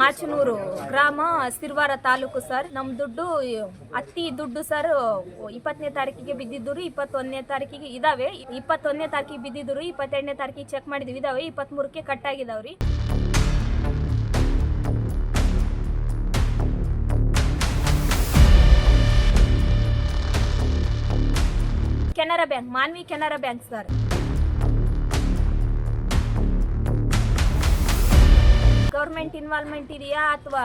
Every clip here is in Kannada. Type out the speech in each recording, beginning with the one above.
ಮಾಚನೂರು ಗ್ರಾಮ ಸಿರ್ವಾರ ತಾಲೂಕು ಸರ್. ನಮ್ಮ ದುಡ್ಡು, ಅತ್ತಿ ದುಡ್ಡು ಸರ್, ಇಪ್ಪತ್ತನೇ ತಾರೀಕಿಗೆ ಬಿದ್ದಿದ್ರು ಇಪ್ಪತ್ತೊಂದನೇ ತಾರೀಕಿಗೆ ಇದಾವೆ. ಇಪ್ಪತ್ತೊಂದನೇ ತಾರೀಕಿಗೆ ಬಿದ್ದಿದ್ರು ಇಪ್ಪತ್ತೆರಡನೇ ತಾರೀಕಿಗೆ ಚೆಕ್ ಮಾಡಿದ್ವಿ. ಇದಾವೆ ಇಪ್ಪತ್ತ್ಮೂರಕ್ಕೆ cut ಆಗಿದಾವ್ರಿ. Canara bank, Manvi Canara bank sir. Government involvement ಇದೆಯಾ ಅಥವಾ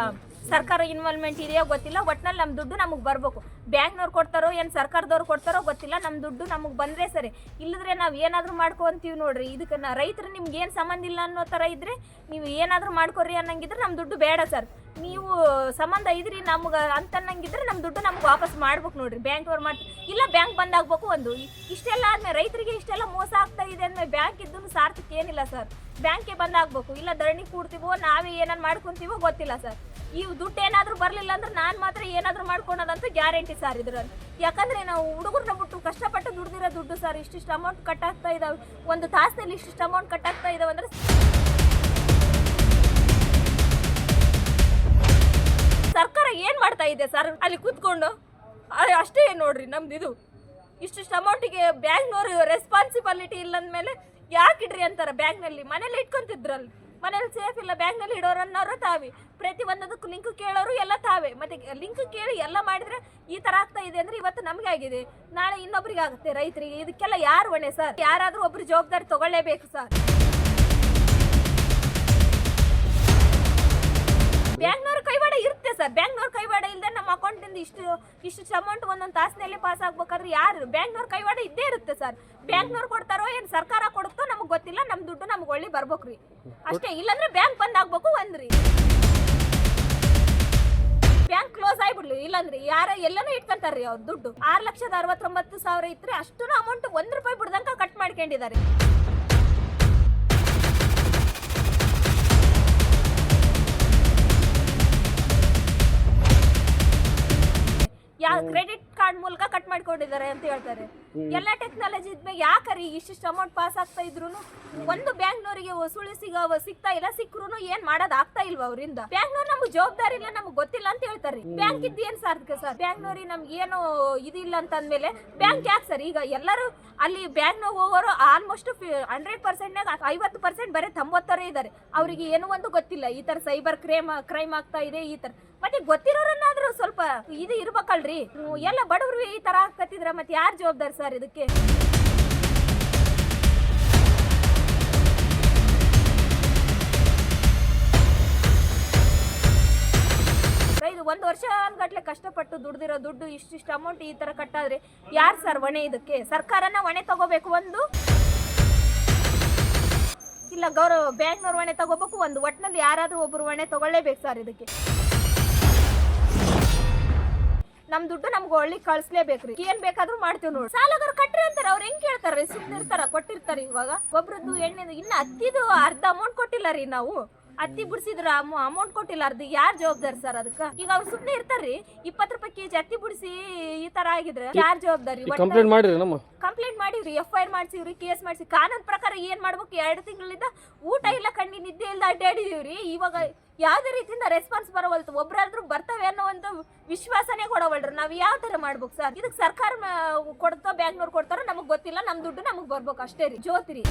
ಸರ್ಕಾರ ಇನ್ವಾಲ್ವ್ಮೆಂಟ್ ಇದೆಯಾ ಗೊತ್ತಿಲ್ಲ. ಒಟ್ನಲ್ಲಿ ನಮ್ಮ ದುಡ್ಡು ನಮಗೆ ಬರಬೇಕು. ಬ್ಯಾಂಕ್ನವ್ರು ಕೊಡ್ತಾರೋ, ಏನು ಸರ್ಕಾರದವ್ರು ಕೊಡ್ತಾರೋ ಗೊತ್ತಿಲ್ಲ. ನಮ್ಮ ದುಡ್ಡು ನಮಗೆ ಬಂದರೆ ಸರಿ. ಇಲ್ಲದ್ರೆ ನಾವು ಏನಾದರೂ ಮಾಡ್ಕೊಂತೀವಿ ನೋಡ್ರಿ. ಇದಕ್ಕೆ ರೈತರು ನಿಮ್ಗೆ ಏನು ಸಂಬಂಧ ಇಲ್ಲ ಅನ್ನೋ ಥರ ಇದ್ದರೆ ನೀವು ಏನಾದರೂ ಮಾಡ್ಕೊರಿ ಅನ್ನಂಗಿದ್ರೆ ನಮ್ಮ ದುಡ್ಡು ಬೇಡ ಸರ್. ನೀವು ಸಂಬಂಧ ಇದ್ರಿ ನಮ್ಗೆ ಅಂತ ಅನ್ನಂಗಿದ್ರೆ ನಮ್ಮ ದುಡ್ಡು ನಮ್ಗೆ ವಾಪಸ್ ಮಾಡ್ಬೇಕು ನೋಡ್ರಿ. ಬ್ಯಾಂಕ್ನವ್ರು ಮಾಡಿ ಇಲ್ಲ ಬ್ಯಾಂಕ್ ಬಂದ್ ಆಗ್ಬೇಕು ಒಂದು. ಇಷ್ಟೆಲ್ಲ ಆದ್ಮೇಲೆ ರೈತರಿಗೆ ಇಷ್ಟೆಲ್ಲ ಮೋಸ ಆಗ್ತಾ ಇದೆ ಅಂದ್ಮೇಲೆ ಬ್ಯಾಂಕ್ ಇದ್ದು ಸಾರ್ಥಕ ಏನಿಲ್ಲ ಸರ್ ಬ್ಯಾಂಕ್ಗೆ ಬಂದ್ ಆಗ್ಬೇಕು. ಇಲ್ಲ ಧರಣಿ ಕೂಡ್ತೀವೋ, ನಾವೇ ಏನಾರು ಮಾಡ್ಕೊಂತೀವೋ ಗೊತ್ತಿಲ್ಲ ಸರ್ ಈ ದುಡ್ಡು ಏನಾದರೂ ಬರಲಿಲ್ಲ ಅಂದ್ರೆ ನಾನು ಮಾತ್ರ ಏನಾದರೂ ಮಾಡ್ಕೊಳೋದಂತೂ ಗ್ಯಾರಂಟಿ ಸರ್ ಇದ್ರಲ್ಲಿ ಯಾಕಂದ್ರೆ ನಾವು ಹುಡುಗರನ್ನ ಬಿಟ್ಟು ಕಷ್ಟಪಟ್ಟು ದುಡ್ದಿರೋ ದುಡ್ಡು ಸರ್ ಇಷ್ಟಿಷ್ಟು ಅಮೌಂಟ್ ಕಟ್ ಆಗ್ತಾ ಇದಾವೆ. ಒಂದು ತಾಸಿನಲ್ಲಿ ಇಷ್ಟಿಷ್ಟು ಅಮೌಂಟ್ ಕಟ್ ಆಗ್ತಾ ಇದಾವೆ ಅಂದ್ರೆ ಇದೆ ಸರ್. ಅಲ್ಲಿ ಕೂತ್ಕೊಂಡು ಅಷ್ಟೇ ನೋಡ್ರಿ ನಮ್ದು ಇದು. ಇಷ್ಟಿಷ್ಟು ಅಮೌಂಟಿಗೆ ಬ್ಯಾಂಕ್ನವ್ರು ರೆಸ್ಪಾನ್ಸಿಬಿಲಿಟಿ ಇಲ್ಲ ಅಂದಮೇಲೆ ಯಾಕೆ ಇಡ್ರಿ ಅಂತಾರೆ ಬ್ಯಾಂಕ್ನಲ್ಲಿ? ಮನೇಲಿ ಇಟ್ಕೊಂತಿದ್ರಲ್ಲಿ ಮನೇಲಿ ಸೇಫ್ ಇಲ್ಲ, ಬ್ಯಾಂಕ್ನಲ್ಲಿ ಇಡೋರು ಅನ್ನೋರು ತಾವೇ. ಪ್ರತಿ ಒಂದದಕ್ಕೂ ಲಿಂಕ್ ಕೇಳೋರು ಎಲ್ಲ ತಾವೇ. ಮತ್ತೆ ಲಿಂಕ್ ಕೇಳಿ ಎಲ್ಲ ಮಾಡಿದ್ರೆ ಈ ತರ ಆಗ್ತಾ ಇದೆ ಅಂದ್ರೆ ಇವತ್ತು ನಮಗೆ ಆಗಿದೆ. ನಾಳೆ ಇನ್ನೊಬ್ರಿಗೆ ಆಗುತ್ತೆ ರೈತರಿಗೆ. ಇದಕ್ಕೆಲ್ಲ ಯಾರು ಹೊಣೆ ಸರ್? ಯಾರಾದರೂ ಒಬ್ರು ಜವಾಬ್ದಾರಿ ತಗೊಳ್ಳೇಬೇಕು ಸರ್? ಬ್ಯಾಂಕ್ನವ್ರ ಕೈವಾಡ ಇರುತ್ತೆ ಸರ್. ಬ್ಯಾಂಕ್ನವ್ರ ಕೈವಾಡ ಇಲ್ಲದೆ ನಮ್ಮ ಅಕೌಂಟಿಂದ ಇಷ್ಟು ಇಷ್ಟು ಅಮೌಂಟ್ ಒಂದೊಂದು ತಾಸಿನಲ್ಲಿ ಪಾಸ್ ಆಗ್ಬೇಕಾದ್ರೆ ಯಾರು? ಬ್ಯಾಂಕ್ನವ್ರ ಕೈವಾಡ ಇದ್ದೇ ಇರುತ್ತೆ ಸರ್. ಬ್ಯಾಂಕ್ನವ್ರು ಕೊಡ್ತಾರೋ ಏನು ಸರ್ಕಾರ ಕೊಡುತ್ತೋ ನಮಗೆ ಗೊತ್ತಿಲ್ಲ ನಮ್ಮ ದುಡ್ಡು ನಮ್ಗೆ ಒಳ್ಳೆ ಬರ್ಬೇಕು ರೀ. ಅಷ್ಟೇ, ಇಲ್ಲಾಂದ್ರೆ ಬ್ಯಾಂಕ್ ಬಂದ್ ಆಗ್ಬೇಕು ಒಂದ್ರಿ ಬ್ಯಾಂಕ್ ಕ್ಲೋಸ್ ಆಗ್ಬಿಡ್ಲಿ, ಇಲ್ಲಾಂದ್ರೆ ಯಾರ ಎಲ್ಲನೂ ಇಟ್ಕೊಂತಾರ್ರಿ ಅವ್ರ ದುಡ್ಡು. ಆರು ಲಕ್ಷದ ಅರವತ್ತೊಂಬತ್ತು ಸಾವಿರ ಇದ್ರೆ ಅಷ್ಟು ಅಮೌಂಟ್ ಒಂದ್ ರೂಪಾಯಿ ಬಿಡ್ದಂಗ ಕಟ್ ಮಾಡ್ಕೊಂಡಿದ್ದಾರೆ. ಕ್ರೆಡಿಟ್ ಕಾರ್ಡ್ ಮೂಲಕ ಕಟ್ ಮಾಡ್ಕೊಂಡಿದ್ದಾರೆ ಅಂತ ಹೇಳ್ತಾರೆ. ಎಲ್ಲ ಟೆಕ್ನಾಲಜಿ ಇದ್ಮೇಲೆ ಯಾಕರಿ ಇಷ್ಟಿಷ್ಟು ಅಮೌಂಟ್ ಪಾಸ್ ಆಗ್ತಾ ಇದ್ರು ಒಂದು ಬ್ಯಾಂಕ್ನವರಿಗೆ ವಸೂಲಿ ಸಿಗ ಸಿಗ್ತಾ ಇಲ್ಲ ಸಿಕ್ಕರು ಏನ್ ಮಾಡೋದ್ ಆಗ್ತಾ ಇಲ್ವಾ ಅವರಿಂದ? ಬ್ಯಾಂಕ್ನವ್ರು ನಮ್ಗೆ ಜವಾಬ್ದಾರಿ ಇಲ್ಲ ನಮ್ಗೆ ಗೊತ್ತಿಲ್ಲ ಅಂತ ಹೇಳ್ತಾರೆ. ಬ್ಯಾಂಕ್ ಇದ್ದು ಏನ್ ಸಾರ್ಥಕ ಸರ್? ಬ್ಯಾಂಕ್ನವ್ರಿಗೆ ನಮ್ಗೆ ಏನು ಇದಿಲ್ಲ ಅಂತ ಅಂದ್ಮೇಲೆ ಬ್ಯಾಂಕ್ ಯಾಕೆ ಸರ್? ಈಗ ಎಲ್ಲರೂ ಅಲ್ಲಿ ಬ್ಯಾಂಕ್ನಾಗ ಹೋಗೋರು ಆಲ್ಮೋಸ್ಟ್ ಹಂಡ್ರೆಡ್ ಪರ್ಸೆಂಟ್ನಾಗ ಐವತ್ತು ಪರ್ಸೆಂಟ್ ಬರೀ ತೊಂಬತ್ತರೇ ಇದ್ದಾರೆ. ಅವರಿಗೆ ಏನು ಒಂದು ಗೊತ್ತಿಲ್ಲ. ಈ ತರ ಸೈಬರ್ ಕ್ರೈಮ್ ಕ್ರೈಮ್ ಆಗ್ತಾ ಇದೆ ಈ ತರ. ಮತ್ತೆ ಗೊತ್ತಿರೋರನ್ನಾದ್ರೂ ಸ್ವಲ್ಪ ಇದು ಇರ್ಬೇಕಲ್ರಿ. ಎಲ್ಲ ಬಡವರು ಈ ತರ ಕತ್ತಿದ್ರ ಮತ್ತೆ ಯಾರು ಜವಾಬ್ದಾರಿ ಸರ್ ಇದಕ್ಕೆ? ಇದು ಒಂದು ವರ್ಷ ಗಟ್ಲೆ ಕಷ್ಟಪಟ್ಟು ದುಡ್ದಿರೋ ದುಡ್ಡು ಇಷ್ಟಿಷ್ಟು ಅಮೌಂಟ್ ಈ ತರ ಕಟ್ಟಾದ್ರೆ ಯಾರು ಸರ್ ಹೊಣೆ ಇದಕ್ಕೆ? ಸರ್ಕಾರನ ಹೊಣೆ ತಗೋಬೇಕು ಒಂದು? ಇಲ್ಲ, ಗೌರವ, ಬ್ಯಾಂಕ್ನವ್ರ ಹೊಣೆ ತಗೋಬೇಕು ಒಂದು. ಒಟ್ಟಿನಲ್ಲಿ ಯಾರಾದ್ರೂ ಒಬ್ರು ಹೊಣೆ ತಗೊಳ್ಳೇಬೇಕು ಸರ್ ಇದಕ್ಕೆ. ನಮ್ ದುಡ್ಡು ನಮ್ಗೆ ಒಳ್ಳೆ ಕಳ್ಸ್ಲೇಬೇಕ್ರಿ. ಏನ್ ಬೇಕಾದ್ರೂ ಮಾಡ್ತೀವಿ ನೋಡಿ. ಸಾಲಗಾರ ಕಟ್ರಿ ಅಂತಾರೆ. ಅವ್ರು ಹೆಂಗ್ ಕೇಳ್ತಾರ ಸುಮ್ನಿರ್ತಾರ, ಕೊಟ್ಟಿರ್ತಾರ ಇವಾಗ. ಒಬ್ರದ್ದು ಎಣ್ಣೆದು ಇನ್ನ ಹತ್ತಿದು ಅರ್ಧ ಅಮೌಂಟ್ ಕೊಟ್ಟಿಲ್ಲ ರೀ ನಾವು. ಹತ್ತಿ ಬಿಡಿಸಿದ್ರ ಅಮೌಂಟ್ ಕೊಟ್ಟಿಲ್ಲ ಅರ್ಧ ಯಾರ್ ಜವಾಬ್ದಾರಿ ಸರ್ ಅದಕ್ಕ? ಈಗ ಅವ್ರು ಸುಮ್ನೆ ಇರ್ತಾರ್ರಿ ಇಪ್ಪತ್ ರೂಪಾಯಿ ಕೆಜಿ ಅತ್ತಿ ಬಿಡಿಸಿ ಈ ತರ ಆಗಿದ್ರೆ ಯಾರ್ ಜವಾಬ್ದಾರಿ? ಕಂಪ್ಲೇಂಟ್ ಮಾಡಿರಿ ನಮ್ಮ. ಕಂಪ್ಲೇಂಟ್ ಮಾಡಿದ್ರಿ ಎಫ್ ಐ ಆರ್ ಮಾಡ್ಸಿವ್ರಿ ಕೇಸ್ ಮಾಡ್ಸಿ ಕಾನೂನು ಪ್ರಕಾರ ಏನ್ ಮಾಡ್ಬೇಕು? ಎರಡು ತಿಂಗಳಿಂದ ಊಟ ಇಲ್ಲ ಕಣ್ಣಿ ನಿದ್ದೆ ಇಲ್ಲ ಅಡ್ಡಾಡಿದೀವ್ರಿ. ಇವಾಗ ಯಾವ್ದೇ ರೀತಿಯಿಂದ ರೆಸ್ಪಾನ್ಸ್ ಬರವಲ್ತು. ಒಬ್ರಾದ್ರೂ ಬರ್ತವೆ ಅನ್ನೋ ಒಂದು ವಿಶ್ವಾಸನೇ ಕೊಡವಲ್ರಿ. ನಾವ್ ಯಾವ ತರ ಮಾಡ್ಬೇಕು ಸರ್? ಇದಕ್ಕೆ ಸರ್ಕಾರ ಕೊಡ್ತೋ ಬ್ಯಾಂಕ್ನವ್ರು ಕೊಡ್ತಾರೋ ನಮಗ್ ಗೊತ್ತಿಲ್ಲ ನಮ್ ದುಡ್ಡು ನಮಗ್ ಬರ್ಬೇಕು ಅಷ್ಟೇ ರೀ. ಜ್ಯೋತಿ ರೀ.